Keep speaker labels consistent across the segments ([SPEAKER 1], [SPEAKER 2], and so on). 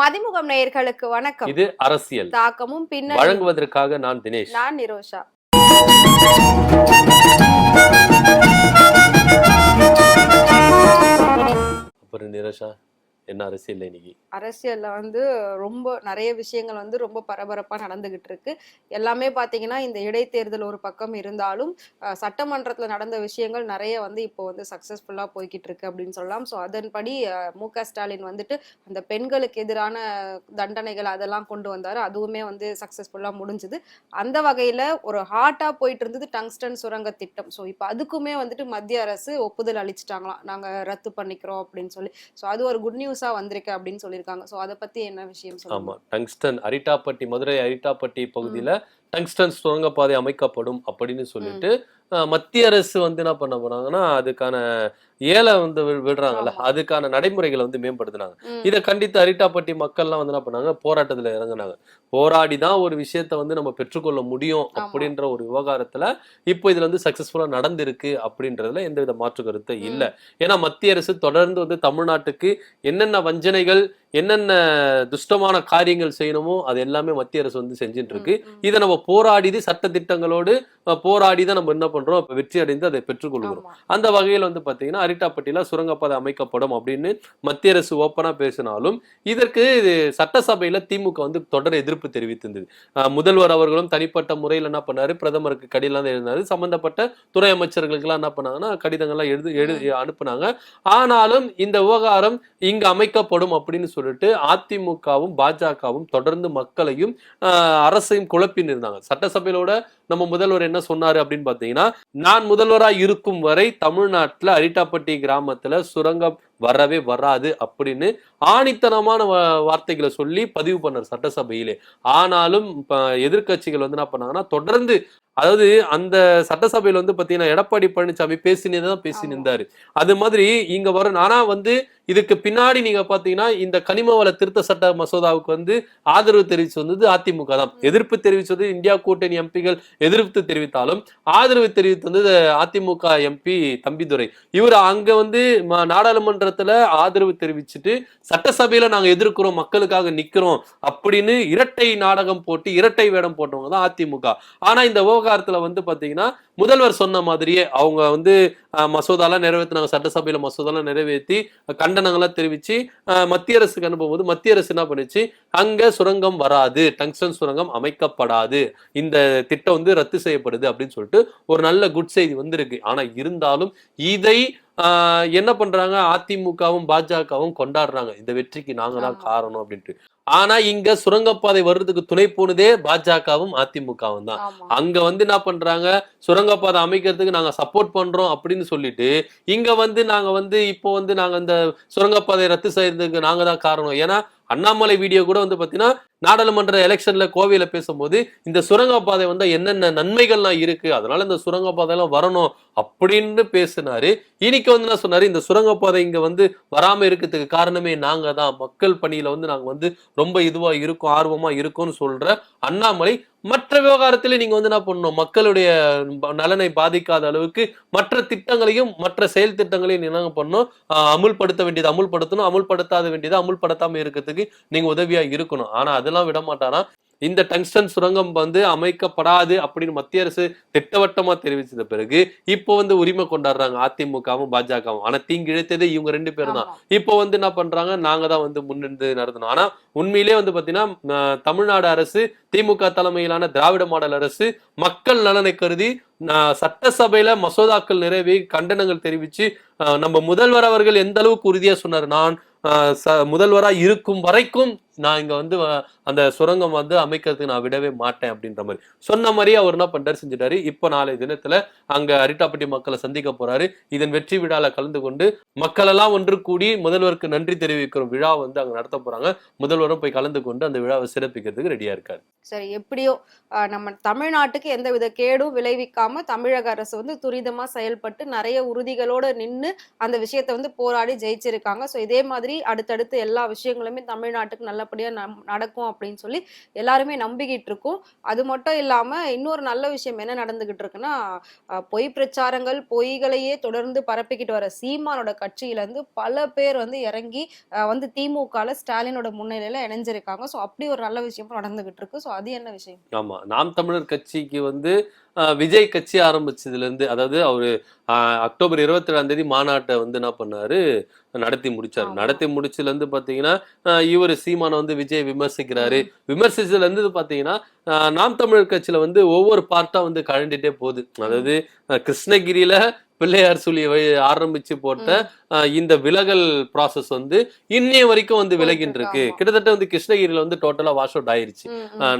[SPEAKER 1] மதிமுகம் நேயர்களுக்கு வணக்கம்.
[SPEAKER 2] இது அரசியல்.
[SPEAKER 1] தாக்கமும் பின்னர்
[SPEAKER 2] வழங்குவதற்காக நான் தினேஷ்.
[SPEAKER 1] நான் நிரோஷா.
[SPEAKER 2] அப்புறம் நிரஷா என்ன அரசியல் இன்னைக்கு?
[SPEAKER 1] அரசியல்ல வந்து ரொம்ப நிறைய விஷயங்கள் வந்து ரொம்ப பரபரப்பா நடந்துகிட்டு இருக்கு. எல்லாமே பாத்தீங்கன்னா இந்த இடைத்தேர்தல் ஒரு பக்கம் இருந்தாலும் சட்டமன்றத்துல நடந்த விஷயங்கள் நிறைய வந்து இப்போ வந்து சக்சஸ்ஃபுல்லா போய்கிட்டு இருக்கு அப்படின்னு சொல்லலாம். ஸோ அதன்படி மு க ஸ்டாலின் வந்துட்டு அந்த பெண்களுக்கு எதிரான தண்டனைகள் அதெல்லாம் கொண்டு வந்தாரு. அதுவுமே வந்து சக்சஸ்ஃபுல்லா முடிஞ்சுது. அந்த வகையில ஒரு ஹாட்டா போயிட்டு இருந்தது டங்ஸ்டன் சுரங்க திட்டம். ஸோ இப்போ அதுக்குமே வந்துட்டு மத்திய அரசு ஒப்புதல் அளிச்சிட்டாங்களாம். நாங்க ரத்து பண்ணிக்கிறோம் அப்படின்னு சொல்லி. ஸோ அது ஒரு குட் நியூஸ் வந்திருக்கு அப்படின்னு சொல்லியிருக்காங்க. ஸோ அதை பத்தி என்ன விஷயம்
[SPEAKER 2] ஆமா.
[SPEAKER 1] சொல்லுங்க
[SPEAKER 2] டங்ஸ்டன் அரிட்டாப்பட்டி மதுரை அரிட்டாப்பட்டி பகுதியில டங்ஸ்டன் சுரங்கப்பாதை அமைக்கப்படும் அப்படின்னு சொல்லிட்டு மத்திய அரசு வந்து என்ன பண்ண போறாங்கன்னா அதுக்கான ஏல வந்து விடுறாங்கல்ல. அதுக்கான நடைமுறைகளை வந்து மேம்படுத்தினாங்க. இதை கண்டித்து அரிட்டாப்பட்டி மக்கள்லாம் வந்து என்ன பண்ணாங்க போராட்டத்துல இறங்குனாங்க போராடி தான் ஒரு விஷயத்த வந்து நம்ம பெற்றுக்கொள்ள முடியும். அப்படின்ற ஒரு விவகாரத்துல இப்போ இதுல வந்து சக்சஸ்ஃபுல்லா நடந்திருக்கு அப்படின்றதுல எந்தவித மாற்று கருத்து. இல்ல ஏன்னா மத்திய அரசு தொடர்ந்து வந்து தமிழ்நாட்டுக்கு என்னென்ன வஞ்சனைகள் என்னென்ன துஷ்டமான காரியங்கள் செய்யணுமோ அது எல்லாமே மத்திய அரசு வந்து செஞ்சுட்டு இருக்கு. இதை நம்ம போராடி சட்ட திட்டங்களோடு போராடி தான் நம்ம என்ன பண்றோம் வெற்றி அடைந்து அதை பெற்றுக்கொள்கிறோம். அந்த வகையில் வந்து பாத்தீங்கன்னா அரிட்டாப்பட்டியில சுரங்கப்பாதை அமைக்கப்படும் அப்படின்னு மத்திய அரசு ஓப்பனா பேசினாலும் இதற்கு இது சட்டசபையில திமுக வந்து தொடர் எதிர்ப்பு தெரிவித்திருந்தது. முதல்வர் அவர்களும் தனிப்பட்ட முறையில் என்ன பண்ணாரு? பிரதமருக்கு கடிதம் எழுதினாரு. சம்பந்தப்பட்ட துறை அமைச்சர்களுக்கு எல்லாம் என்ன பண்ணாங்கன்னா கடிதங்கள்லாம் எழுது எழு அனுப்புனாங்க. ஆனாலும் இந்த விவகாரம் இங்கு அமைக்கப்படும் அப்படின்னு சொல்லிட்டு அதிமுகவும் பாஜகவும் தொடர்ந்து மக்களையும் அரசையும் குழப்பின்னு இருந்தாங்க. சட்டசபையிலோட நம்ம முதல்வர் என்ன சொன்னாரு அப்படின்னு பாத்தீங்கன்னா நான் முதல்வராய் இருக்கும் வரை தமிழ்நாட்டுல அரிட்டாப்பட்டி கிராமத்தில் சுரங்கப்பாய் வரவே வராது அப்படின்னு ஆணித்தனமான வார்த்தைகளை சொல்லி பதிவு பண்ணார் சட்டசபையிலே. ஆனாலும் இப்ப எதிர்க்கட்சிகள் வந்து என்ன பண்ணாங்கன்னா தொடர்ந்து அதாவது அந்த சட்டசபையில வந்து பாத்தீங்கன்னா எடப்பாடி பழனிசாமி பேசினே தான் பேசி. நின்றாரு அது மாதிரி இங்க வரும் ஆனா வந்து இதுக்கு பின்னாடி நீங்க பாத்தீங்கன்னா இந்த கனிம வள திருத்த சட்ட மசோதாவுக்கு வந்து ஆதரவு தெரிவிச்சு வந்தது அதிமுக தான். எதிர்ப்பு தெரிவிச்சது இந்தியா கூட்டணி எம்பிகள் எதிர்ப்பு தெரிவித்தாலும் ஆதரவு தெரிவித்து வந்தது அதிமுக எம்பி தம்பிதுரை. இவர் அங்க வந்து ம- நாடாளுமன்றத்துல ஆதரவு தெரிவிச்சுட்டு சட்டசபையில நாங்க எதிர்க்கிறோம் மக்களுக்காக நிக்கிறோம் அப்படின்னு இரட்டை நாடகம் போட்டு இரட்டை வேடம் போட்டவங்க தான் அதிமுக. ஆனா இந்த விவகாரத்துல வந்து பாத்தீங்கன்னா முதல்வர் சொன்ன மாதிரியே அவங்க வந்து மசோதாலாம் நிறைவேற்றினாங்க சட்டசபையில மசோதாலாம் நிறைவேற்றி கண்டனங்கள்லாம் தெரிவிச்சு மத்திய அரசுக்கு அனுப்பும்போது மத்திய அரசு என்ன பண்ணுச்சு? அங்க சுரங்கம் வராது டங்ஸ்டன் சுரங்கம் அமைக்கப்படாது இந்த திட்டம் வந்து ரத்து செய்யப்படுது அப்படின்னு சொல்லிட்டு ஒரு நல்ல குட் செய்தி வந்திருக்கு. ஆனா இருந்தாலும் இதை என்ன பண்றாங்க? அதிமுகவும் பாஜகவும் கொண்டாடுறாங்க. இந்த வெற்றிக்கு நாங்க தான். காரணம் அப்படின்ட்டு. ஆனா இங்க சுரங்கப்பாதை வர்றதுக்கு துணை போனதே பாஜகவும் அதிமுகவும் தான். அங்க வந்து என்ன பண்றாங்க? சுரங்கப்பாதை அமைக்கிறதுக்கு நாங்க சப்போர்ட் பண்றோம் அப்படின்னு சொல்லிட்டு இங்க வந்து நாங்க வந்து இப்போ வந்து நாங்க இந்த சுரங்கப்பாதை ரத்து செய்யறதுக்கு நாங்க தான் காரணம். ஏன்னா அண்ணாமலை வீடியோ கூட வந்து பார்த்தீங்கன்னா நாடாளுமன்ற எலெக்ஷன்ல கோவையில பேசும்போது இந்த சுரங்கப்பாதை வந்து என்னென்ன நன்மைகள்லாம் இருக்கு அதனால இந்த சுரங்கப்பாதைலாம் வரணும் அப்படின்னு பேசினாரு. இன்னைக்கு வந்து என்ன சொன்னாரு? இந்த சுரங்கப்பாதை இங்க வந்து வராம இருக்கிறதுக்கு காரணமே நாங்க தான். மக்கள் பணியில வந்து நாங்க வந்து ரொம்ப இதுவா இருக்கும் ஆர்வமா இருக்கும்னு சொல்ற அண்ணாமலை மற்ற விவகாரத்துல நீங்க வந்து என்ன பண்ணணும்? மக்களுடைய நலனை பாதிக்காத அளவுக்கு மற்ற திட்டங்களையும் மற்ற செயல் திட்டங்களையும் நீங்க என்ன பண்ணணும்? ஆஹ் அமுல்படுத்த வேண்டியது அமுல்படுத்தணும். அமுல்படுத்தாத வேண்டியது அமுல்படுத்தாம இருக்கிறதுக்கு நீங்க உதவியா இருக்கணும். ஆனா அதெல்லாம் விட மாட்டானா இந்த டங்ஸ்டன் சுரங்கம் வந்து அமைக்கப்படாது அப்படின்னு மத்திய அரசு திட்டவட்டமா தெரிவிச்சத பிறகு இப்போ வந்து உரிமை கொண்டாடுறாங்க அதிமுகவும் பாஜகவும். ஆனா தீங்கு இழைத்ததே இவங்க ரெண்டு பேரும் தான். இப்போ வந்து என்ன பண்றாங்க? நாங்க தான் வந்து முன்னிருந்து நடத்தணும். ஆனா உண்மையிலே வந்து பாத்தீங்கன்னா தமிழ்நாடு அரசு திமுக தலைமையிலான திராவிட மாடல் அரசு மக்கள் நலனை கருதி சட்டசபையில மசோதாக்கள் நிறைவே கண்டனங்கள் தெரிவிச்சு நம்ம முதல்வர் அவர்கள் எந்த அளவுக்கு உறுதியா சொன்னார்? நான் முதல்வராக ச- முதல்வரா இருக்கும் வரைக்கும் நான் இங்க வந்து அந்த சுரங்கம் வந்து அமைக்கிறதுக்கு நான் விடவே மாட்டேன் அப்படின்ற மாதிரி. சொன்ன மாதிரியே அவர் என்ன பண்ணுறாரு செஞ்சுட்டாரு. இப்போ நாளை தினத்துல அங்க அரிட்டாப்பட்டி மக்களை சந்திக்க போறாரு. இதன் வெற்றி விழால கலந்து கொண்டு மக்களெல்லாம் ஒன்று கூடி முதல்வருக்கு நன்றி தெரிவிக்கிற விழா வந்து அங்க நடத்த போறாங்க. முதல்வரும் போய் கலந்து கொண்டு அந்த விழாவை சிறப்பிக்கிறதுக்கு ரெடியாக இருக்காரு.
[SPEAKER 1] சரி எப்படியோ நம்ம தமிழ்நாட்டுக்கு எந்தவித கேடும் விளைவிக்காம தமிழக அரசு வந்து துரிதமாக செயல்பட்டு நிறைய உறுதிகளோட நின்று அந்த விஷயத்தை வந்து போராடி ஜெயிச்சிருக்காங்க. ஸோ இதே மாதிரி மாதிரி அடுத்தடுத்து எல்லா விஷயங்களுமே தமிழ்நாட்டுக்கு நல்லபடியாக நம்- நடக்கும் அப்படின்னு சொல்லி எல்லாருமே நம்பிக்கிட்டு இருக்கோம் அது மட்டும் இல்லாம இன்னொரு நல்ல விஷயம் என்ன நடந்துகிட்டு இருக்குன்னா பொய் பிரச்சாரங்கள் பொய்களையே தொடர்ந்து பரப்பிக்கிட்டு வர சீமானோட கட்சியிலேருந்து பல பேர் வந்து இறங்கி அஹ், வந்து திமுகவில் ஸ்டாலினோட முன்னிலையில இணைஞ்சிருக்காங்க. ஸோ அப்படி ஒரு நல்ல விஷயம் நடந்துகிட்டு இருக்கு. ஸோ அது என்ன விஷயம்?
[SPEAKER 2] ஆமா. நாம் தமிழர் கட்சிக்கு வந்து விஜய் கட்சி ஆரம்பிச்சதுல இருந்து அதாவது அவரு அக்டோபர் இருபத்தி ஏழாம் தேதி மாநாட்டை வந்து என்ன பண்ணாரு? நடத்தி முடிச்சாரு. நடத்தி முடிச்சதுல இருந்து பாத்தீங்கன்னா ஆஹ், இவரு சீமான வந்து விஜய் விமர்சிக்கிறாரு. விமர்சிச்சதுல இருந்து பாத்தீங்கன்னா ஆஹ், நாம் தமிழர் கட்சியில வந்து ஒவ்வொரு பார்ட்டா வந்து கழண்டிட்டே போகுது. அதாவது கிருஷ்ணகிரியில பிள்ளையார் சொல்லி ஆரம்பிச்சு போட்ட இந்த விலகல் ப்ராசஸ் வந்து இன்னைய வரைக்கும் வந்து விலகின்னு இருக்கு. கிட்டத்தட்ட வந்து கிருஷ்ணகிரியில வந்து டோட்டலா வாஷ் அவுட் ஆயிருச்சு.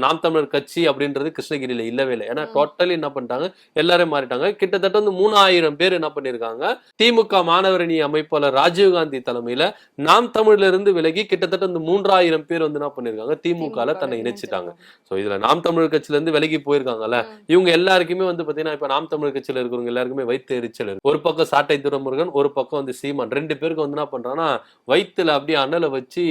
[SPEAKER 2] நாம் தமிழர் கட்சி அப்படின்றது கிருஷ்ணகிரியில இல்லவே இல்லை. ஏன்னா. டோட்டலி என்ன பண்ணிட்டாங்க? எல்லாரும் மாறிட்டாங்க. கிட்டத்தட்ட வந்து மூணாயிரம் பேர் என்ன பண்ணிருக்காங்க திமுக மாணவரணி அமைப்பாளர் ராஜீவ்காந்தி தலைமையில நாம் தமிழ்ல இருந்து விலகி கிட்டத்தட்ட வந்து மூன்றாயிரம் பேர் வந்து என்ன பண்ணிருக்காங்க திமுகல தன்னை இணைச்சிட்டாங்க. சோ இதுல நாம் தமிழர் கட்சியில இருந்து விலகி போயிருக்காங்கல்ல. இவங்க எல்லாருக்குமே வந்து பாத்தீங்கன்னா இப்ப நாம் தமிழர் கட்சியில இருக்கிறவங்க எல்லாருக்குமே வயிற்று எரிச்சல் இருக்கு ஒரு பக்கம் சாட்டை துரமுருகன் ஒரு பக்கம் வந்து சீமான். ரெண்டு பேருக்கு வந்து என்ன பண்றான்னா வயித்துல அப்படியே அனலை வச்சு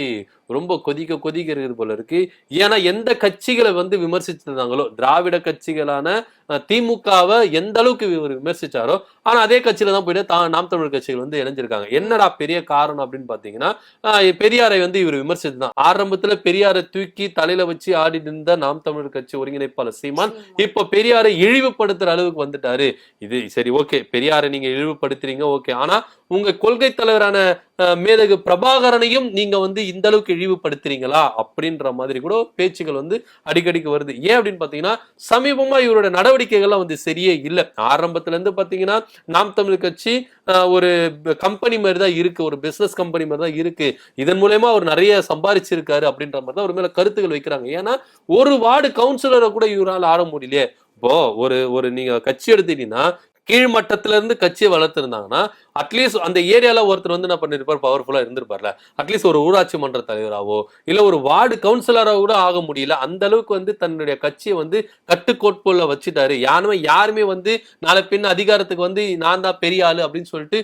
[SPEAKER 2] ரொம்ப கொதிக்க கொதிக்க இருக்குது போல இருக்கு. ஏன்னா எந்த கட்சிகளை வந்து விமர்சிச்சிருந்தாங்களோ திராவிட கட்சிகளான திமுகவை எந்த அளவுக்கு இவர் விமர்சிச்சாரோ ஆனா அதே கட்சியில தான் போயிட்டு நாம் தமிழர் கட்சிகள் வந்து இணைஞ்சிருக்காங்க. என்னடா பெரிய காரணம் அப்படின்னு பாத்தீங்கன்னா ஆஹ், பெரியாரை வந்து இவர் விமர்சித்துதான் ஆரம்பத்துல பெரியாரை தூக்கி தலையில வச்சு ஆடி நின்ற நாம் தமிழர் கட்சி ஒருங்கிணைப்பாளர் சீமான் இப்போ பெரியாரை இழிவுபடுத்துற அளவுக்கு வந்துட்டாரு. இது சரி ஓகே. பெரியாரை நீங்க இழிவுபடுத்துறீங்க ஓகே. ஆனா உங்க கொள்கை தலைவரான மேதகு பிரபாகரனையும் நீங்க வந்து இந்த அளவுக்கு இழிவுபடுத்துறீங்களா? அப்படின்ற மாதிரி கூட பேச்சுகள் வந்து அடிக்கடிக்கு வருது. ஏன் அப்படின்னு பாத்தீங்கன்னா சமீபமா இவரோட நடவடிக்கைகள்லாம் வந்து சரியே இல்லை. ஆரம்பத்துல இருந்து பாத்தீங்கன்னா நாம் தமிழ் கட்சி ஒரு கம்பெனி மாதிரி தான் இருக்கு. ஒரு பிசினஸ் கம்பெனி மாதிரி தான் இருக்கு. இதன் மூலயமா அவர் நிறைய சம்பாரிச்சிருக்காரு அப்படின்ற மாதிரி தான் அவர் மேல கருத்துக்கள் வைக்கிறாங்க. ஏன்னா ஒரு வார்டு கவுன்சிலரை கூட இவரால் ஆட முடியலையே. இப்போ ஒரு ஒரு நீங்க கட்சி எடுத்துட்டீங்கன்னா கீழ்மட்டத்துல இருந்து கட்சியை வளர்த்துருந்தாங்கன்னா அட்லீஸ்ட் அந்த ஏரியாவில் ஒருத்தர் வந்து என்ன பண்ணிருப்பார்? பவர்ஃபுல்லாக இருந்திருப்பார்ல. அட்லீஸ்ட் ஒரு ஊராட்சி மன்ற தலைவராகவோ இல்லை ஒரு வார்டு கவுன்சிலராக கூட ஆக முடியல. அந்த அளவுக்கு வந்து தன்னுடைய கட்சியை வந்து கட்டுக்கோட்புல வச்சுட்டாரு. யாருமே யாருமே வந்து நாளை பின் அதிகாரத்துக்கு வந்து நான் தான் பெரிய ஆளு அப்படின்னு சொல்லிட்டு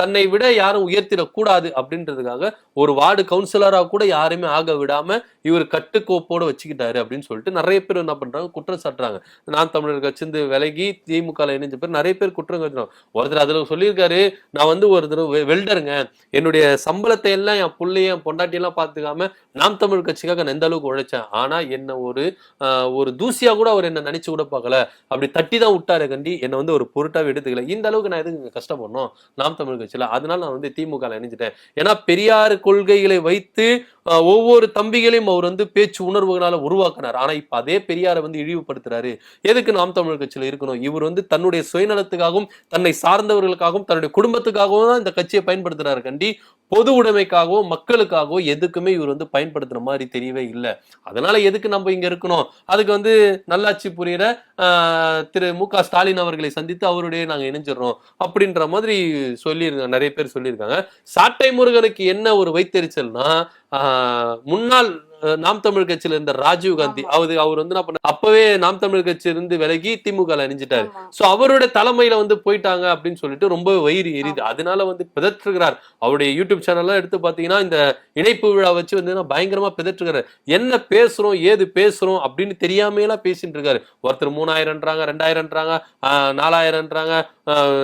[SPEAKER 2] தன்னை விட யாரும் உயர்த்திடக்கூடாது அப்படின்றதுக்காக ஒரு வார்டு கவுன்சிலராக கூட யாருமே ஆக விடாமல் இவர் கட்டுக்கோப்போட வச்சுக்கிட்டாரு அப்படின்னு சொல்லிட்டு நிறைய பேர் என்ன பண்றாங்க? குற்றம் சாட்டுறாங்க. நான் தமிழர் கட்சிந்து விலகி திமுக இணைஞ்ச பேர் நிறைய பேர் குற்றம் கட்டுறாங்க ஒருத்தர் அதுல சொல்லியிருக்காரு நான் வந்து ஒரு தடவை வெல்டருங்க. என்னுடைய சம்பளத்தை எல்லாம் என் பிள்ளைய என் பொண்டாட்டி எல்லாம் பார்த்துக்காம நாம் தமிழ் கட்சிக்காக நான் எந்த அளவுக்கு உழைச்சேன்? ஆனா என்ன ஒரு ஒரு தூசியா கூட அவர் என்ன நினைச்சு கூட பார்க்கல. அப்படி தட்டி தான் விட்டாரு கண்டி. என்னை வந்து ஒரு பொருட்டாவே எடுத்துக்கல. இந்த அளவுக்கு நான் எதுக்கு கஷ்டப்படணும்? நாம் தமிழ் கட்சியில. அதனால நான் வந்து திமுக இணைஞ்சிட்டேன். ஏன்னா பெரியார் கொள்கைகளை வைத்து ஒவ்வொரு தம்பிகளையும் அவர் வந்து பேச்சு உணர்வுகளால உருவாக்குனார். ஆனா இப்ப அதே பெரியாரை வந்து இழிவுபடுத்துறாரு. எதுக்கு நாம் தமிழ் கட்சியில இருக்கணும்? இவர் வந்து தன்னுடைய சுயநலத்துக்காகவும் தன்னை சார்ந்தவர்களுக்காகவும் தன்னுடைய குடும்பத்துக்காகவும் தான் இந்த கட்சியை பயன்படுத்துறாரு கண்டி. பொது உடைமைக்காகவோ மக்களுக்காகவோ எதுக்குமே இவர் வந்து பயன்படுத்துற மாதிரி தெரியவே இல்லை. அதனால எதுக்கு நம்ம இங்க இருக்கணும்? அதுக்கு வந்து நல்லாட்சி புரியிற திரு மு க ஸ்டாலின் அவர்களை சந்தித்து அவருடைய நாங்க இணைஞ்சிடறோம் அப்படின்ற மாதிரி சொல்லியிருக்காங்க நிறைய பேர் சொல்லியிருக்காங்க. சாட்டை முருகனுக்கு என்ன ஒரு வைத்தெரிச்சல்னா முன்னாள் நாம் தமிழ் கட்சியில இருந்த ராஜீவ் காந்தி. அவர் அவர் வந்து என்ன பண்ண அப்பவே நாம் தமிழ் கட்சி இருந்து விலகி திமுக
[SPEAKER 1] ஆமா.
[SPEAKER 2] சோ அவரோட தலைமையில வந்து போயிட்டாங்க அப்படின்னு சொல்லிட்டு ரொம்ப வயிறு எரியுது. அதனால வந்து பிதற்றுகிறார். அவருடைய யூடியூப் சேனல்லாம் எடுத்து பாத்தீங்கன்னா இந்த இணைப்பு விழா வச்சு வந்து நான் பயங்கரமா பிதற்றுகிறார். என்ன பேசுறோம் ஏது பேசுறோம் அப்படின்னு தெரியாமையெல்லாம் பேசிட்டு இருக்காரு. ஒருத்தர் மூணாயிரம்ன்றாங்க ரெண்டாயிரம்ன்றாங்க நாலாயிரம்ன்றாங்க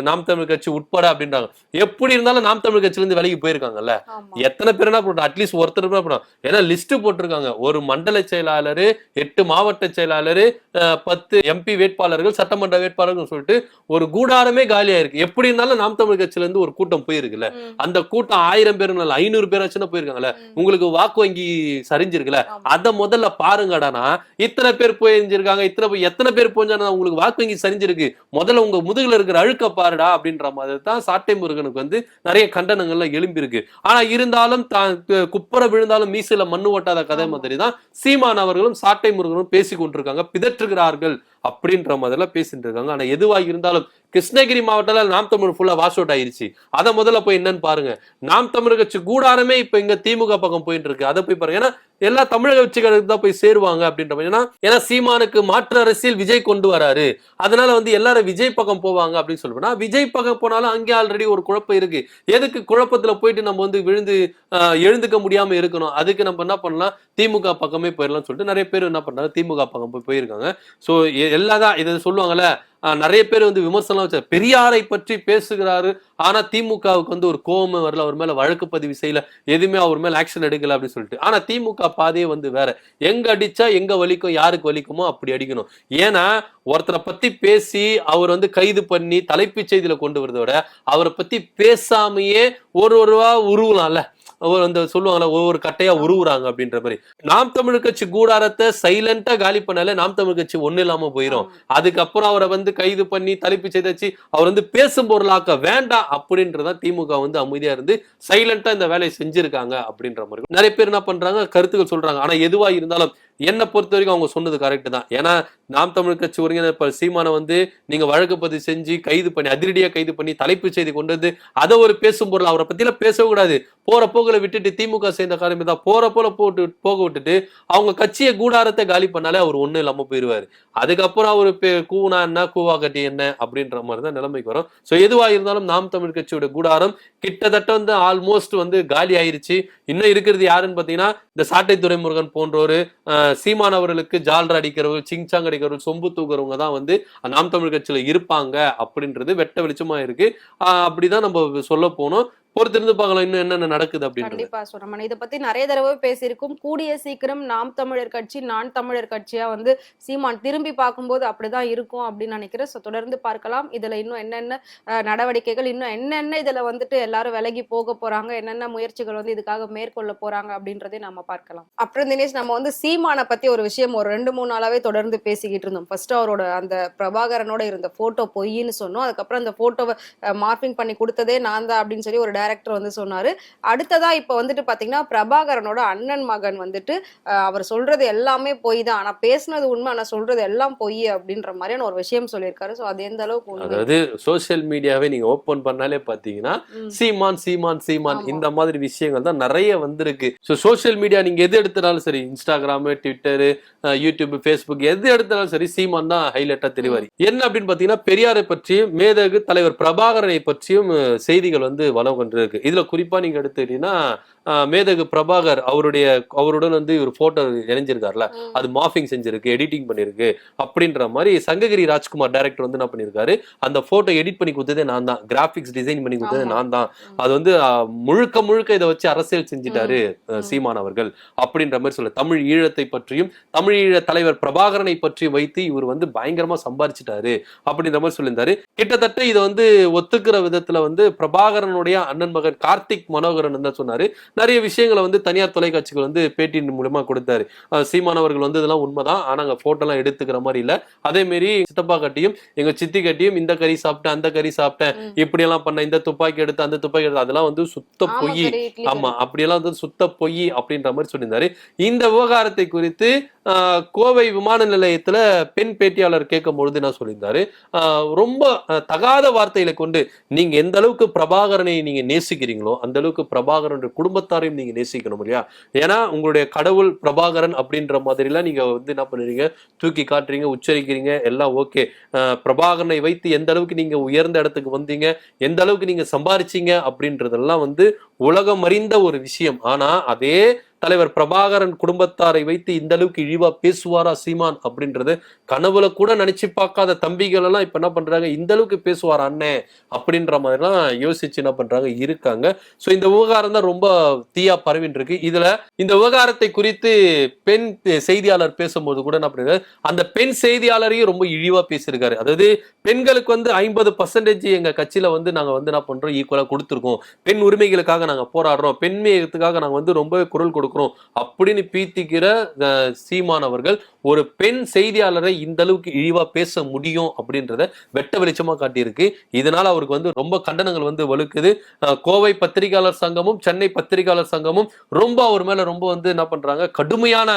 [SPEAKER 2] நாம் தமிழ் கட்சி உட்பட அப்படின்றாங்க. எப்படி இருந்தாலும் நாம் தமிழ் கட்சியில இருந்து விலகி போயிருக்காங்கல்ல. எத்தனை பேர் என்ன பண்றோம் அட்லீஸ்ட் ஒருத்தர் என்ன பண்ணுறோம் ஏன்னா லிஸ்ட் போட்டிருக்காங்க. ஒரு மண்டல செயலாளர் எட்டு மாவட்ட செயலாளர் பத்து எம்பி வேட்பாளர்கள் சட்டமன்ற வேட்பாளர்கள் சொல்லிட்டு ஒரு கூடாரமே காலியா இருக்கு எப்படி இருந்தாலும் நாம் தமிழ் கட்சியில இருந்து ஒரு கூட்டம் போயிருக்குல்ல. அந்த கூட்டம் ஆயிரம் பேர் ஐநூறு பேராச்சும் போயிருக்காங்கல்ல.
[SPEAKER 1] ம்.
[SPEAKER 2] உங்களுக்கு வாக்கு வங்கி சரிஞ்சிருக்குல்ல. அத முதல்ல பாருங்கடானா இத்தனை பேர் போயிருந்திருக்காங்க இத்தனை பேர் எத்தனை பேர் போஞ்சானா உங்களுக்கு வாக்கு வங்கி சரிஞ்சிருக்கு. முதல்ல உங்க முதுகுல இருக்கிற அழுக்க பாருடா அப்படின்ற மாதிரி தான் சாட்டை முருகனுக்கு வந்து நிறைய கண்டனங்கள்ல எழும்பி இருக்கு ஆனா இருந்தாலும் தான் கு- குப்புற விழுந்தாலும் மீசையில மண்ணு ஓட்டாத கதை. மாதிரி தான் சீமான் அவர்களும் சாட்டை முருகனும் பேசி கொண்டிருக்காங்க பிதற்றுகிறார்கள் அப்படின்ற மாதிரி பேசிட்டு இருக்காங்க. ஆனா எதுவாக இருந்தாலும் கிருஷ்ணகிரி மாவட்டத்துல நாம் தமிழ் ஃபுல்லா வாஷ் அவுட் ஆயிருச்சு. அதை முதல்ல போய் என்னன்னு பாருங்க. நாம் தமிழ் கட்சி கூடாரமே இப்ப இங்க திமுக பக்கம் போயிட்டு இருக்கு. அதை போய் பாருங்க. ஏன்னா எல்லா தமிழக கட்சிகளுக்கு தான் போய் சேருவாங்க அப்படின்ற மாதிரி. ஏன்னா ஏன்னா சீமானுக்கு மாற்று அரசியல் விஜய் கொண்டு வராரு. அதனால வந்து எல்லாரும் விஜய் பக்கம் போவாங்க அப்படின்னு சொல்லுவேன் விஜய் பக்கம் போனாலும் அங்கே ஆல்ரெடி ஒரு குழப்பம் இருக்கு. எதுக்கு குழப்பத்துல போயிட்டு நம்ம வந்து விழுந்து ஆஹ், எழுந்துக்க முடியாம இருக்கணும்? அதுக்கு நம்ம என்ன பண்ணலாம்? திமுக பக்கமே போயிடலாம்னு சொல்லிட்டு நிறைய பேர் என்ன பண்றாங்க? திமுக பக்கம் போய் போயிருக்காங்க. ஸோ எல்லாதான் இதை சொல்லுவாங்கல்ல நிறைய பேர் வந்து விமர்சனம் வச்ச பெரியாரை பற்றி பேசுகிறாரு. ஆனா திமுகவுக்கு வந்து ஒரு கோபம் வரல. அவர் மேல வழக்கு பதிவு செய்யல. எதுவுமே அவர் மேல ஆக்ஷன் எடுக்கல அப்படின்னு சொல்லிட்டு. ஆனா திமுக பாதையே வந்து வேற. எங்க அடிச்சா எங்க வலிக்கும் யாருக்கு வலிக்குமோ அப்படி அடிக்கணும். ஏன்னா ஒருத்தரை பத்தி பேசி அவர் வந்து கைது பண்ணி தலைப்புச் செய்தியில கொண்டு வரதை விட அவரை பத்தி பேசாமையே ஒரு ஒருவா உருவலாம்ல. ஒரு அந்த சொல்லுவாங்கல்ல ஒவ்வொரு கட்டையா உருவுறாங்க அப்படின்ற மாதிரி. நாம் தமிழ் கட்சி கூடாரத்தை சைலண்டா காலி பண்ணாலே நாம் தமிழ் கட்சி ஒண்ணு இல்லாம போயிரும். அதுக்கப்புறம் அவரை வந்து கைது பண்ணி தலைப்பு செய்தாச்சு. அவர் வந்து பேசும் பொருளாக்க வேண்டாம் அப்படின்றத திமுக வந்து அமைதியா இருந்து சைலண்டா இந்த வேலையை செஞ்சிருக்காங்க அப்படின்ற மாதிரி. நிறைய பேர் என்ன பண்றாங்க? கருத்துக்கள் சொல்றாங்க. ஆனா எதுவா இருந்தாலும் என்னை பொறுத்த வரைக்கும் அவங்க சொன்னது கரெக்ட் தான். ஏன்னா நாம் தமிழ் கட்சி ஒருங்கிணைப்பாளர் சீமானை வந்து நீங்க வழக்கு பதிவு செஞ்சு கைது பண்ணி அதிரடியா கைது பண்ணி தலைப்பு செய்தி கொண்டு வந்து அதை ஒரு பேசும் பொருள். அவரை பத்திலாம் பேசவே கூடாது. போற போகல விட்டுட்டு திமுக சேர்ந்த காரியமே தான். போற போல போட்டு போக விட்டுட்டு அவங்க கட்சியை கூடாரத்தை காலி பண்ணாலே அவர் ஒன்றும் இல்லாம போயிடுவார் அதுக்கப்புறம் அவர் கூனா என்ன கூவா கட்டி என்ன அப்படின்ற மாதிரி தான் நிலைமைக்கு வரும். ஸோ எதுவா இருந்தாலும் நாம் தமிழ் கட்சியோட கூடாரம் கிட்டத்தட்ட வந்து ஆல்மோஸ்ட் வந்து காலி ஆயிருச்சு. இன்னும் இருக்கிறது யாருன்னு பாத்தீங்கன்னா இந்த சாட்டை துரைமுருகன் போன்றோரு சீமான் அவர்களுக்கு ஜால்ரா அடிக்கிறவர் சிங்சாங் அடிக்கிறவர் சொம்பு தூக்குறவங்க தான் வந்து நாம் தமிழ் கட்சியில் இருப்பாங்க அப்படின்றது வெட்ட வெளிச்சமா இருக்கு. அப்படிதான் நம்ம சொல்ல போனோம். பொறுத்திருந்து பார்க்கலாம் இன்னும் என்னென்ன நடக்குது அப்படின்னு
[SPEAKER 1] கண்டிப்பா சொல்றேன் இதை பத்தி நிறைய தடவை பேசியிருக்கோம். கூடிய சீக்கிரம் நாம் தமிழர் கட்சி நான் தமிழர் கட்சியா வந்து சீமான் திரும்பி பார்க்கும்போது அப்படிதான் இருக்கும் அப்படின்னு நினைக்கிறேன். ஸோ தொடர்ந்து பார்க்கலாம். இதுல இன்னும் என்னென்ன நடவடிக்கைகள் இன்னும் என்னென்ன இதுல வந்துட்டு எல்லாரும் விலகி போக போறாங்க என்னென்ன முயற்சிகள் வந்து இதுக்காக மேற்கொள்ள போறாங்க அப்படின்றதே நம்ம பார்க்கலாம். அப்புறம் தினேஷ் நம்ம வந்து சீமானை பத்தி ஒரு விஷயம் ஒரு ரெண்டு மூணு நாளாவே தொடர்ந்து பேசிக்கிட்டு இருந்தோம். ஃபர்ஸ்ட் அவரோட அந்த பிரபாகரனோட இருந்த போட்டோ பொய்ன்னு சொன்னோம். அதுக்கப்புறம் அந்த போட்டோவை மார்பிங் பண்ணி கொடுத்ததே நான் தான் அப்படின்னு சொல்லி ஒரு டைரக்டர் வந்து சொன்னாரு. அடுத்ததா இப்ப வந்துட்டு பாத்தீங்கன்னா பிரபாகரனோட அண்ணன் மகன் வந்துட்டு அவர் சொல்றது எல்லாமே பொய் தான். ஆனா பேசுனது உண்மை ஆனா சொல்றது எல்லாம் பொய் அப்படின்ற மாதிரியான ஒரு விஷயம் சொல்லியிருக்காரு. சோ அது எந்த அளவுக்கு
[SPEAKER 2] அதாவது சோஷியல் மீடியாவை நீங்க ஓபன் பண்ணாலே பாத்தீங்கன்னா
[SPEAKER 1] ம்.
[SPEAKER 2] சீமான் சீமான் சீமான். இந்த மாதிரி விஷயங்கள் தான் நிறைய வந்திருக்கு. ஸோ சோஷியல் மீடியா நீங்க எது எடுத்தாலும் சரி இன்ஸ்டாகிராமு ட்விட்டரு யூடியூப் ஃபேஸ்புக் எது எடுத்தாலும் சரி சீமான் தான் ஹைலைட்டா தெரிவாரு என்ன அப்படின்னு பாத்தீங்கன்னா பெரியாரை பற்றியும் மேதகு தலைவர் பிரபாகரனை பற்றியும் செய்திகள் வந்து வளம் கொண்டிருக்கு இதுல குறிப்பா நீங்க எடுத்துக்கிட்டீங்கன்னா மேதகு பிரபாகர் அவருடைய அவருடன் வந்து ஒரு போட்டோ இணைஞ்சிருக்காருல. அது மாஃபிங் செஞ்சிருக்கு எடிட்டிங் பண்ணிருக்கு அப்படின்ற மாதிரி சங்ககிரி ராஜ்குமார் டைரக்டர் வந்து என்ன பண்ணிருக்காரு அந்த போட்டோ எடிட் பண்ணி கொடுத்ததே நான் தான் கிராபிக்ஸ் டிசைன் பண்ணி கொடுத்ததே. நான் தான். அது வந்து முழுக்க முழுக்க இதை வச்சு அரசியல் செஞ்சிட்டாரு. சீமான் அவர்கள் அப்படின்ற மாதிரி சொல்ல தமிழ் ஈழத்தை பற்றியும் தமிழ் ஈழ தலைவர் பிரபாகரனை பற்றி வைத்து இவர் வந்து பயங்கரமா சம்பாரிச்சிட்டாரு அப்படின்ற மாதிரி சொல்லியிருந்தாரு கிட்டத்தட்ட இதை வந்து ஒத்துக்கிற விதத்துல வந்து பிரபாகரனுடைய அண்ணன் மகன் கார்த்திக் மனோகரன் தான் சொன்னாரு. நிறைய விஷயங்களை வந்து தனியார் தொலைக்காட்சிகள் வந்து பேட்டியின் மூலமா கொடுத்தாரு. அஹ், சீமான் அவர்கள் வந்து இதெல்லாம் உண்மைதான். ஆனா அங்க போட்டோ எல்லாம் எடுத்துக்கிற மாதிரி இல்ல. அதே மாரி சித்தப்பா கட்டியும் எங்க சித்தி கட்டியும் இந்த கறி சாப்பிட்டேன் அந்த கறி சாப்பிட்டேன். இப்படி எல்லாம் பண்ண இந்த துப்பாக்கி எடுத்து அந்த துப்பாக்கி எடுத்து அதெல்லாம் வந்து சுத்த பொய். ஆமா அப்படியெல்லாம் வந்து சுத்த பொய் அப்படின்ற மாதிரி சொல்லியிருந்தாரு. இந்த விவகாரத்தை குறித்து கோவை விமான நிலையத்துல பெண் பேட்டியாளர் கேட்கும் பொழுது என்ன சொல்லியிருந்தாரு? ரொம்ப தகாத வார்த்தைகளை கொண்டு நீங்க எந்த அளவுக்கு பிரபாகரனை நீங்க நேசிக்கிறீங்களோ அந்த அளவுக்கு பிரபாகரனுடைய குடும்பத்தாரையும் நீங்க நேசிக்கணும் இல்லையா? ஏன்னா உங்களுடைய கடவுள் பிரபாகரன் அப்படின்ற மாதிரிலாம் நீங்க வந்து என்ன பண்ணுறீங்க? தூக்கி காட்டுறீங்க உச்சரிக்கிறீங்க எல்லாம் ஓகே. பிரபாகரனை வைத்து எந்த அளவுக்கு நீங்க உயர்ந்த இடத்துக்கு வந்தீங்க எந்த அளவுக்கு நீங்க சம்பாரிச்சீங்க அப்படின்றதெல்லாம் வந்து உலகம் அறிந்த ஒரு விஷயம். ஆனா அதே தலைவர் பிரபாகரன் குடும்பத்தாரை வைத்து இந்த அளவுக்கு இழிவா பேசுவாரா சீமான் அப்படின்றது கனவுல கூட நினைச்சு பார்க்காத தம்பிகள் எல்லாம் இப்ப என்ன பண்றாங்க? இந்த அளவுக்கு பேசுவாரா அண்ணே அப்படின்ற மாதிரிலாம் யோசிச்சு என்ன பண்றாங்க? இருக்காங்க. சோ இந்த விவகாரம் தான் ரொம்ப தீயா பரவின்னு இருக்கு. இதுல இந்த விவகாரத்தை குறித்து பெண் செய்தியாளர் பேசும்போது கூட என்ன பண்ணுறாரு அந்த பெண் செய்தியாளரையும் ரொம்ப இழிவா பேசியிருக்காரு. அதாவது பெண்களுக்கு வந்து ஐம்பது பர்சன்டேஜ் எங்க கட்சியில வந்து நாங்க வந்து என்ன பண்றோம்? ஈக்குவலா கொடுத்துருக்கோம். பெண் உரிமைகளுக்காக நாங்க போராடுறோம். பெண்மையத்துக்காக நாங்க வந்து ரொம்ப குரல் கொடுக்கிறோம் அப்படின்னு பீத்திக்கிற சீமானவர்கள் ஒரு பெண் செய்தியாளரை இந்த அளவுக்கு இழிவா பேச முடியும் அப்படின்றத வெட்ட வெளிச்சமா காட்டியிருக்கு. இதனால அவருக்கு வந்து ரொம்ப கண்டனங்கள் வந்து வலுக்குது. கோவை பத்திரிகையாளர் சங்கமும் சென்னை பத்திரிகையாளர் சங்கமும் ரொம்ப அவர் மேல ரொம்ப வந்து என்ன பண்றாங்க? கடுமையான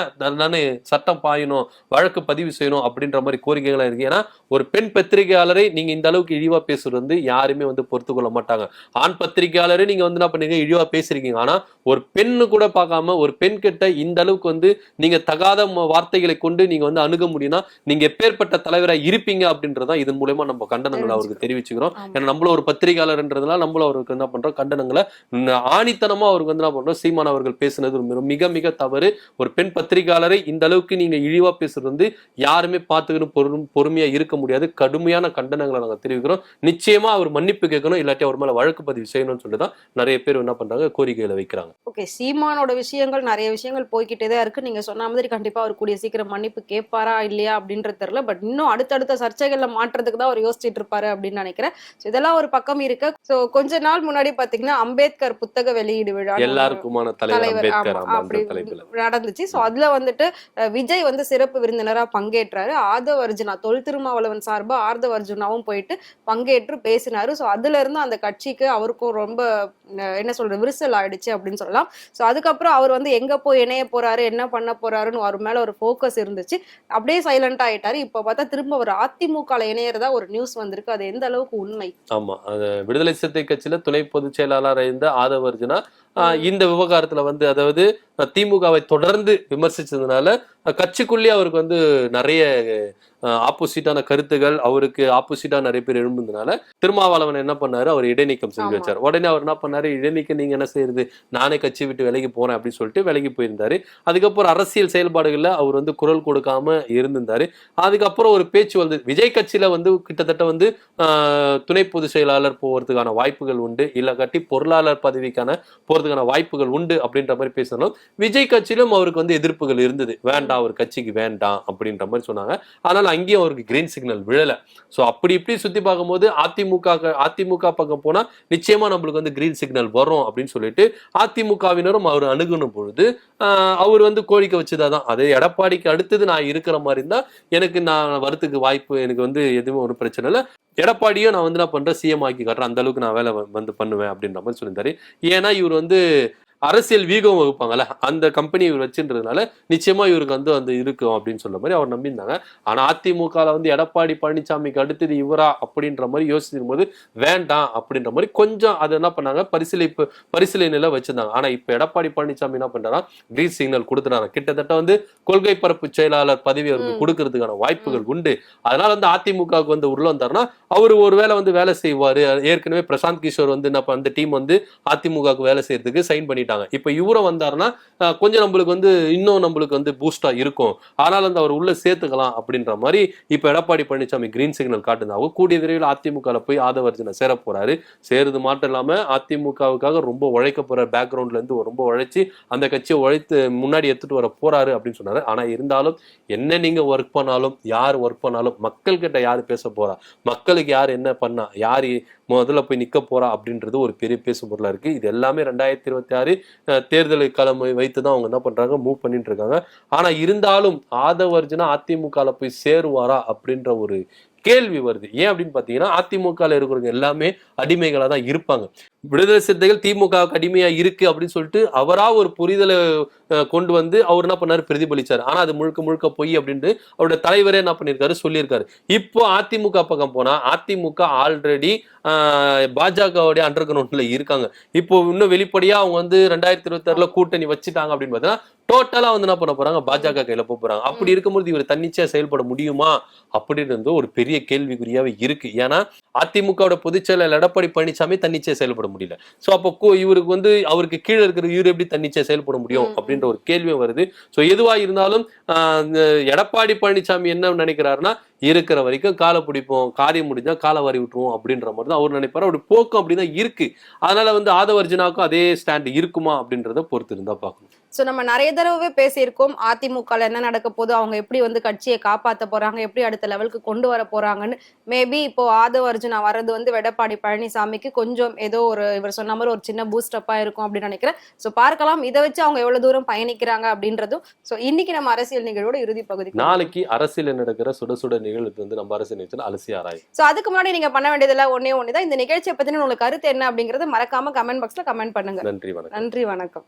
[SPEAKER 2] சட்டம் பாயணும் வழக்கு பதிவு செய்யணும் அப்படின்ற மாதிரி கோரிக்கைகள் இருக்கு. ஏன்னா ஒரு பெண் பத்திரிகையாளரை நீங்க இந்த அளவுக்கு இழிவா பேசுறது வந்து யாருமே வந்து பொறுத்து கொள்ள மாட்டாங்க. ஆண் பத்திரிகையாளரே நீங்க வந்து என்ன பண்ணீங்க? இழிவா பேசுறீங்க ஆனா ஒரு பெண்ணு கூட பார்க்காம ஒரு பெண் கிட்ட இந்த அளவுக்கு வந்து நீங்க தகாத வார்த்தைகளை கொண்டு நீங்க வந்து அணுக முடியும்னா நீங்க எப்பேற்பட்ட தலைவரா இருப்பீங்க அப்படின்றதான் இதன் மூலமா நம்ம கண்டனங்களை அவருக்கு தெரிவிச்சுக்கிறோம். ஏன்னா நம்மளும் ஒரு பத்திரிகையாளர்ன்றதுனால நம்மளும் அவருக்கு என்ன பண்றோம்? கண்டனங்களை ஆணித்தனமா அவருக்கு வந்து என்ன பண்றோம்? சீமான் அவர்கள் பேசுனது மிக மிக தவறு. ஒரு பெண் பத்திரிகையாளரை இந்த அளவுக்கு நீங்க இழிவா பேசுறது வந்து யாருமே பார்த்துக்கணும் பொறு பொறுமையா இருக்க முடியாது. கடுமையான கண்டனங்களை நாங்க தெரிவிக்கிறோம். நிச்சயமா அவர் மன்னிப்பு கேட்கணும் இல்லாட்டி அவர் மேல வழக்கு பதிவு செய்யணும்னு சொல்லிட்டு தான் நிறைய பேர் என்ன பண்றாங்க? கோரிக்கைகளை வைக்கிறாங்க.
[SPEAKER 1] ஓகே சீமானோட விஷயங்கள் நிறைய விஷயங்கள் போய்கிட்டே தான் இருக்கு. நீங்க சொன்ன மாதிரி கண்டிப்பா அவர் கூடிய சீக்கிரம் மன்னிப்பு கேட்பாரா இல்லையா அப்படின்றது தெரியல. பட் இன்னும் அடுத்தடுத்த சர்ச்சைகள்ல மாற்றுறதுக்கு தான் அவர் யோசிச்சுட்டு இருப்பாரு அப்படின்னு நினைக்கிறேன். So இதெல்லாம் ஒரு பக்கம் இருக்கு. சோ கொஞ்ச நாள் முன்னாடி பாத்தீங்கன்னா அம்பேத்கர் புத்தக வெளியீடு விழா
[SPEAKER 2] எல்லாருக்குமான தலைவர்
[SPEAKER 1] அப்படி நடந்துச்சு. சோ அதுல வந்துட்டு விஜய் வந்து சிறப்பு விருந்தினரா பங்கேற்றாரு. ஆதவ அர்ஜுனா தொல் திருமாவளவன் சார்பா ஆர்தவ அர்ஜுனாவும் போயிட்டு பங்கேற்று பேசினாரு. சோ அதுல இருந்து அந்த கட்சிக்கு அவருக்கும் ரொம்ப என்ன சொல்ற விரிசல் ஆயிடுச்சு அப்படின்னு சொல்லலாம். சோ அதுக்கப்புறம் அவர் வந்து எங்க போய் இணைய போறாரு என்ன பண்ண போறாருன்னு அவர் மேல ஒரு ஃபோக்கஸ் இருந்துச்சு. அப்படியே சைலண்ட் ஆயிட்டாரு. இப்ப பார்த்தா திரும்ப ஒரு அதிமுக இணையறதா ஒரு நியூஸ் வந்திருக்கு. அது எந்த அளவுக்கு உண்மை?
[SPEAKER 2] ஆமா. அது விடுதலை சிறுத்தை கட்சியில துணை பொதுச் செயலாளர் இருந்த ஆதவ அர்ஜுனா இந்த விவகாரத்துல வந்து அதாவது திமுகவை தொடர்ந்து விமர்சிச்சதுனால கட்சிக்குள்ளேயே அவருக்கு வந்து நிறைய ஆப்போசிட்டான கருத்துகள் அவருக்கு ஆப்போசிட்டா நிறைய பேர் எழும்புனதுனால திருமாவளவன் என்ன பண்ணாரு? அவர் இடைநீக்கம் செஞ்சு. வச்சார். உடனே அவர் என்ன பண்ணாரு? இடைநீக்கம் நீங்க என்ன செய்யறது? நானே கட்சி விட்டு விலகி போறேன் அப்படின்னு சொல்லிட்டு விலகி போயிருந்தாரு. அதுக்கப்புறம் அரசியல் செயல்பாடுகள்ல அவர் வந்து குரல் கொடுக்காம இருந்திருந்தாரு. அதுக்கப்புறம் ஒரு பேச்சு வந்து விஜய் கட்சியில வந்து கிட்டத்தட்ட வந்து துணை பொதுச் செயலாளர் போவதுக்கான வாய்ப்புகள் உண்டு. இல்ல கட்டி பொருளாளர் பதவிக்கான போறதுக்கான வாய்ப்புகள் உண்டு அப்படின்ற மாதிரி பேசினாலும் விஜய் கட்சியிலும் அவருக்கு வந்து எதிர்ப்புகள் இருந்தது. வேண்டாம் அவர் கட்சிக்கு வேண்டாம் அப்படின்ற மாதிரி சொன்னாங்க. ஆனால் அங்கேயும் அவருக்கு கிரீன் சிக்னல் விழலை. ஸோ அப்படி இப்படி சுற்றி பார்க்கும்போது அதிமுக அதிமுக பக்கம் போனால் நிச்சயமாக நம்மளுக்கு வந்து கிரீன் சிக்னல் வரும் அப்படின்னு சொல்லிட்டு அதிமுகவினரும் அவர் அணுகுன பொழுது அவர் வந்து கோரிக்கை வச்சதாதான் அதே எடப்பாடிக்கு அடுத்தது நான் இருக்கிற மாதிரி இருந்தால் எனக்கு நான் வரத்துக்கு வாய்ப்பு எனக்கு வந்து எதுவுமே ஒரு பிரச்சனை இல்லை. எடப்பாடியும் நான் வந்து என்ன பண்ணுறேன் சிஎம் ஆக்கி காட்டுறேன். அந்த அளவுக்கு நான் வேலை வந்து பண்ணுவேன் அப்படின்ற மாதிரி சொல்லியிருந்தாரு. ஏன்னா இவர் வந்து அரசியல் வீகம் வகுப்பாங்கல்ல அந்த கம்பெனி இவர் வச்சுன்றதுனால நிச்சயமா இவருக்கு வந்து அந்த இருக்கும் அப்படின்னு சொல்ல மாதிரி அவர் நம்பியிருந்தாங்க. ஆனா அதிமுகல வந்து எடப்பாடி பழனிசாமிக்கு அடுத்தது இவரா அப்படின்ற மாதிரி யோசிக்கும் போது வேண்டாம் அப்படின்ற மாதிரி கொஞ்சம் அதை என்ன பண்ணாங்க பரிசீலிப்பு பரிசீலனையில வச்சிருந்தாங்க. ஆனா இப்ப எடப்பாடி பழனிசாமி என்ன பண்றாரா கிரீன் சிக்னல் கொடுத்துறாங்க கிட்டத்தட்ட வந்து கொள்கை பரப்பு செயலாளர் பதவி அவருக்கு. கொடுக்கறதுக்கான வாய்ப்புகள் உண்டு. அதனால வந்து அதிமுகவுக்கு வந்து உள்ள வந்தாருன்னா அவர் ஒரு வேளை வந்து வேலை செய்வாரு. ஏற்கனவே பிரசாந்த் கிஷோர் வந்து நம்ம அந்த டீம் வந்து அதிமுகவுக்கு வேலை செய்யறதுக்கு சைன் பண்ணிட்டாங்க. இப்போ இவரம் வந்தாருன்னா கொஞ்சம் நம்மளுக்கு வந்து இன்னும் நம்மளுக்கு வந்து பூஸ்டா இருக்கும். ஆனால் அந்த அவர் உள்ள சேர்த்துக்கலாம் அப்படின்ற மாதிரி இப்போ எடப்பாடி பழனிசாமி கிரீன் சிக்னல் காட்டுனாங்க கூடிய விரைவில் அதிமுகவில் போய் ஆதவர்ஜனை சேர போறாரு. சேருது மட்டும் இல்லாமல் அதிமுகவுக்காக ரொம்ப உழைக்க போகிற பேக்ரவுண்ட்லேருந்து ரொம்ப உழைச்சி அந்த கட்சியை உழைத்து முன்னாடி எடுத்துட்டு வர போறாரு அப்படின்னு சொன்னாரு. ஆனால் இருந்தாலும் என்ன நீங்க ஒர்க் பண்ணாலும் யார் ஒர்க் பண்ணாலும் மக்கள்கிட்ட யார் பேச போறா? மக்களுக்கு யார் என்ன பண்ணா? யார் முதல்ல போய் நிற்க போறா அப்படின்றது ஒரு பெரிய பேசும் பொருளாக இருக்கு. இது எல்லாமே ரெண்டாயிரத்தி இருபத்தி ஆறு தேர்தலை களம் வைத்து தான் அவங்க என்ன பண்றாங்க? மூவ் பண்ணிட்டு இருக்காங்க. ஆனா இருந்தாலும் ஆதவர்ஜனா அதிமுகல போய் சேருவாரா அப்படின்ற ஒரு கேள்வி வருது. ஏன் அப்படின்னு பார்த்தீங்கன்னா அதிமுகவில் இருக்கிறவங்க எல்லாமே அடிமைகளாக தான் இருப்பாங்க. விடுதலை சிறுத்தைகள் திமுகவுக்கு அடிமையா இருக்கு அப்படின்னு சொல்லிட்டு அவரா ஒரு புரிதலை கொண்டு வந்து அவர் என்ன பண்ணாரு? பிரதிபலிச்சார். ஆனா அது முழுக்க முழுக்க பொய் அப்படின்ட்டு அவருடைய தலைவரே என்ன பண்ணியிருக்காரு? சொல்லியிருக்காரு. இப்போ அதிமுக பக்கம் போனா அதிமுக ஆல்ரெடி பாஜகவுடைய அண்டர் கிரவுண்ட்ல இருக்காங்க. இப்போ இன்னும் வெளிப்படையா அவங்க வந்து ரெண்டாயிரத்தி இருபத்தி ஆறுல கூட்டணி வச்சுட்டாங்க அப்படின்னு பார்த்தீங்கன்னா டோட்டலா வந்து என்ன பண்ண போறாங்க? பாஜக கையில போக போறாங்க. அப்படி இருக்கும்போது இவர் தன்னிச்சையா செயல்பட முடியுமா? அப்படின்னு ஒரு பெரிய கேள்விக்குறியாவே இருக்கு. ஏன்னா அதிமுகவோட பொதுச் செயலாளர் எடப்பாடி பழனிசாமி தன்னிச்சையா செயல்பட முடியல. சோ அப்போ இவருக்கு வந்து அவருக்கு கீழே இருக்கிற இவர் எப்படி தன்னிச்சையா செயல்பட முடியும்? அப்படின்ற ஒரு கேள்வியும் வருது. சோ எதுவா இருந்தாலும் எடப்பாடி பழனிசாமி என்ன நினைக்கிறாருன்னா இருக்கிற வரைக்கும் காலை பிடிப்போம் காரியம் முடிஞ்சால் காலை வாரி விட்டுருவோம் அப்படின்ற மாதிரி தான் அவர் நினைப்பாரு. அவருடைய போக்கம் அப்படிதான் இருக்குது அதனால் வந்து ஆதவர்ஜனாவுக்கும் அதே ஸ்டாண்ட் இருக்குமா அப்படின்றத பொறுத்து இருந்தால் பார்க்கணும்.
[SPEAKER 1] ஸோ நம்ம நிறைய தடவை பேசியிருக்கோம் அதிமுகல என்ன நடக்க போகுது அவங்க எப்படி வந்து கட்சியை காப்பாத்த போறாங்க எப்படி அடுத்த லெவலுக்கு கொண்டு வர போறாங்கன்னு மேபி இப்போ ஆதவ அர்ஜுனா வர்றது வந்து எடப்பாடி பழனிசாமிக்கு கொஞ்சம் ஏதோ ஒரு இவர் சொன்ன மாதிரி ஒரு சின்ன பூஸ்டப்பா இருக்கும் அப்படின்னு நினைக்கிறேன். ஸோ பார்க்கலாம். இதை வச்சு அவங்க எவ்வளவு தூரம் பயணிக்கிறாங்க அப்படின்றதும் ஸோ இன்னைக்கு நம்ம அரசியல் நிகழ்வோட இறுதி பகுதி
[SPEAKER 2] நாளைக்கு அரசியல் நடக்கிற சுட சுட நிகழ்வு வந்து நம்ம அரசியல் நிகழ்ச்சியில் அலசி ஆராய்
[SPEAKER 1] ஸோ அதுக்கு முன்னாடி நீங்க பண்ண வேண்டியதுல ஒன்னே ஒன்று தான் இந்த நிகழ்ச்சியை பத்தின உங்களுக்கு கருத்து என்ன அப்படிங்கறத மறக்காம கமெண்ட் பாக்ஸ்ல கமெண்ட் பண்ணுங்க.
[SPEAKER 2] நன்றி வணக்கம்.
[SPEAKER 1] நன்றி வணக்கம்.